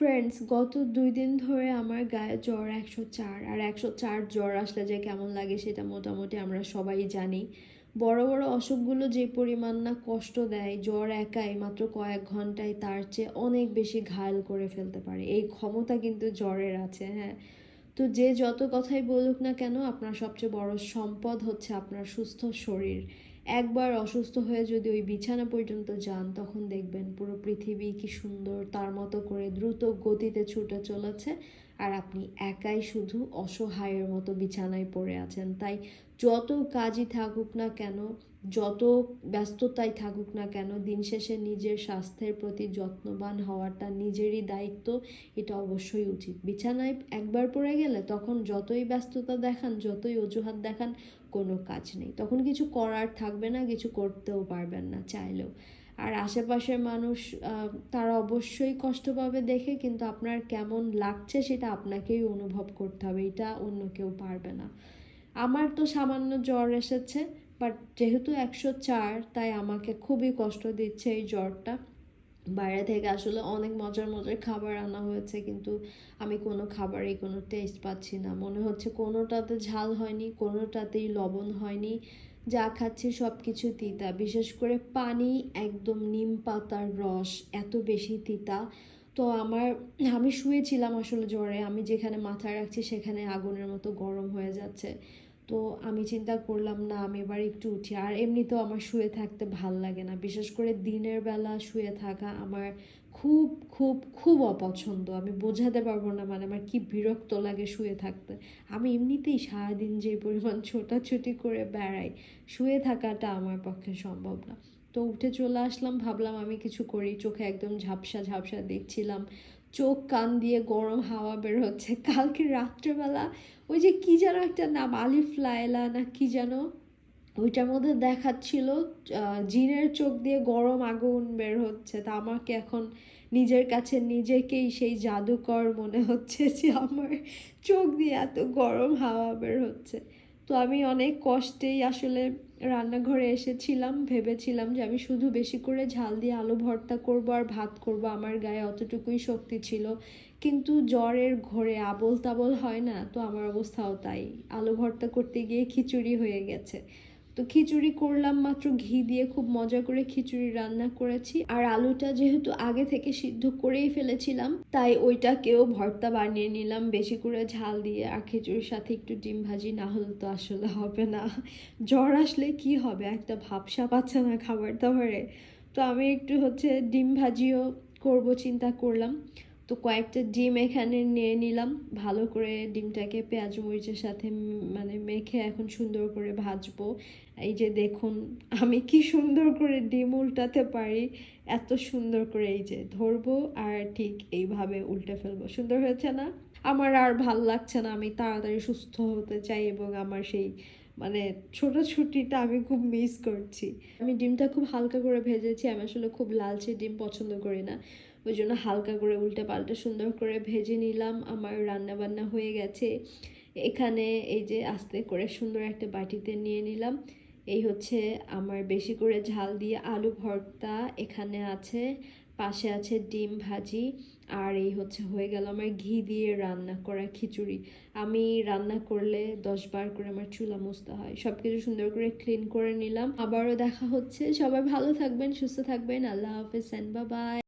Friends গত দুই দিন ধরে আমার গায়ে জ্বর একশো চার, আর একশো চার জ্বর আসলে যে কেমন লাগে সেটা মোটামুটি আমরা সবাই জানি। বড় বড় অসুখগুলো যে পরিমাণ না কষ্ট দেয়, জ্বর একাই মাত্র কয়েক ঘন্টায় তার চেয়ে অনেক বেশি ঘায়ল করে ফেলতে পারে। এই ক্ষমতা কিন্তু জ্বরের আছে হ্যাঁ। তো যে যত কথাই বলুক না কেন, আপনার সবচেয়ে বড় সম্পদ হচ্ছে আপনার সুস্থ শরীর। একবার অসুস্থ হয়ে যদি ওই বিছানা পর্যন্ত যান, তখন দেখবেন পুরো পৃথিবী কি সুন্দর, তার মতো করে দ্রুত গতিতে ছুটে চলেছে। আর আপনি একাই শুধু অসহায়ের মতো বিছানায় পড়ে আছেন। তাই যত কাজই থাকুক না কেন, যত ব্যস্ততাই থাকুক না কেন, দিন শেষে নিজের স্বাস্থ্যের প্রতি যত্নবান হওয়াটা নিজেরই দায়িত্ব, এটা অবশ্যই উচিত। বিছানায় একবার পড়ে গেলে তখন যতই ব্যস্ততা দেখান, যতই অজুহাত দেখান, কোনো কাজ নেই। তখন কিছু করার থাকবে না, কিছু করতেও পারবেন না চাইলেও। আর আশেপাশের মানুষ তারা অবশ্যই কষ্ট পাবে দেখে, কিন্তু আপনার কেমন লাগছে সেটা আপনাকেই অনুভব করতে হবে, এটা অন্য কেউ পারবে না। আমার তো সামান্য জ্বর এসেছে বাট যেহেতু একশো চার, তাই আমাকে খুবই কষ্ট দিচ্ছে এই জ্বরটা। বাইরে থেকে আসলে অনেক মজার মজার খাবার আনা হয়েছে, কিন্তু আমি কোনো খাবারেই কোনো টেস্ট পাচ্ছি না। মনে হচ্ছে কোনোটাতে ঝাল হয়নি, কোনোটাতেই লবণ হয়নি। যা খাচ্ছি সব কিছু তিতা, বিশেষ করে পানি, একদম নিম পাতার রস, এত বেশি তিতা। তো আমার, আমি শুয়েছিলাম আসলে জ্বরে। আমি যেখানে মাথা রাখছি সেখানে আগুনের মতো গরম হয়ে যাচ্ছে। তো আমি চিন্তা করলাম, না, আমি এবার একটু উঠি। আর এমনিতেও আমার শুয়ে থাকতে ভালো লাগে না। বিশেষ করে দিনের বেলা শুয়ে থাকা আমার খুব খুব খুব অপছন্দ। আমি বোঝাতে পারব না মানে আমার কি বিরক্ত লাগে শুয়ে থাকতে। আমি এমনিতেই সারাদিন যে পরিমাণ ছোটাছুটি করে বেড়াই, শুয়ে থাকাটা আমার পক্ষে সম্ভব না। তো উঠে চলে আসলাম, ভাবলাম আমি কিছু করি। চোখে একদম ঝাপসা ঝাপসা দেখছিলাম। চোখ কান দিয়ে গরম হাওয়া বের হচ্ছে। কালকে রাত্রেবেলা ওই যে কি যেন একটা নাম, আলিফ লায়লা না কি যেন, ওইটার মধ্যে দেখাচ্ছিল জিনের চোখ দিয়ে গরম আগুন বের হচ্ছে। তা আমাকে এখন নিজের কাছে নিজেকেই সেই জাদুকর মনে হচ্ছে যে আমার চোখ দিয়ে এত গরম হাওয়া বের হচ্ছে। তো আমি অনেক কষ্টেই আসলে রান্নাঘরে এসেছিলাম, ভেবেছিলাম যে আমি শুধু বেশি করে ঝাল দিয়ে আলু ভর্তা করব আর ভাত করব, আমার গায়ে অতটুকুই শক্তি ছিল। কিন্তু জ্বরের ঘরে আবল তাবল হয় না, তো আমার অবস্থাও তাই। আলু ভর্তা করতে গিয়ে খিচুড়ি হয়ে গেছে। তো খিচুড়ি করলাম মাত্র ঘি দিয়ে, খুব মজা করে খিচুড়ি রান্না করেছি। আর আলুটা যেহেতু আগে থেকে সিদ্ধ করেই ফেলেছিলাম, তাই ওইটাকেও ভর্তা বানিয়ে নিলাম, বেশি করে ঝাল দিয়ে। আর খিচুড়ির সাথে একটু ডিম ভাজি না হলে তো আসলে হবে না। জ্বর আসলে কি হবে? একটা ভাবসা পাচ্ছে না খাবার দাবারে। তো আমি একটু হচ্ছে ডিম ভাজিও করব, চিন্তা করলাম। তো কয়েকটা ডিম এখানে নিয়ে নিলাম। ভালো করে ডিমটাকে পেঁয়াজ, মরিচের সাথে মানে মেখে এখন সুন্দর করে ভাজবো। এই যে দেখুন, আমি কি সুন্দর করে ডিম উল্টাতে পারি। এত সুন্দর করে এই যে ধরবো আর ঠিক এইভাবে উল্টে ফেলব। সুন্দর হয়েছে না? আমার আর ভালো লাগছে না। আমি তাড়াতাড়ি সুস্থ হতে চাই এবং আমার সেই মানে ছোটাছুটিটা আমি খুব মিস করছি। আমি ডিমটা খুব হালকা করে ভেজেছি। আমি আসলে খুব লালচে ডিম পছন্দ করি না। ওই জন্য হালকা করে উল্টে পাল্টে সুন্দর করে ভেজে নিলাম। আমার রান্না বান্না হয়ে গেছে। এখানে এই যে আস্তে করে সুন্দর একটা বাটিতে নিয়ে নিলাম। এই হচ্ছে আমার বেশি করে ঝাল দিয়ে আলু ভর্তা এখানে আছে, পাশে আছে ডিম ভাজি, আর এই হচ্ছে হয়ে গেল আমার ঘি দিয়ে রান্না করা খিচুড়ি। আমি রান্না করলে দশ বার করে আমার চুলা মুছতে হয়। সব কিছু সুন্দর করে ক্লিন করে নিলাম। আবারও দেখা হচ্ছে। সবাই ভালো থাকবেন, সুস্থ থাকবেন। আল্লাহ হাফেজ অ্যান্ড বাই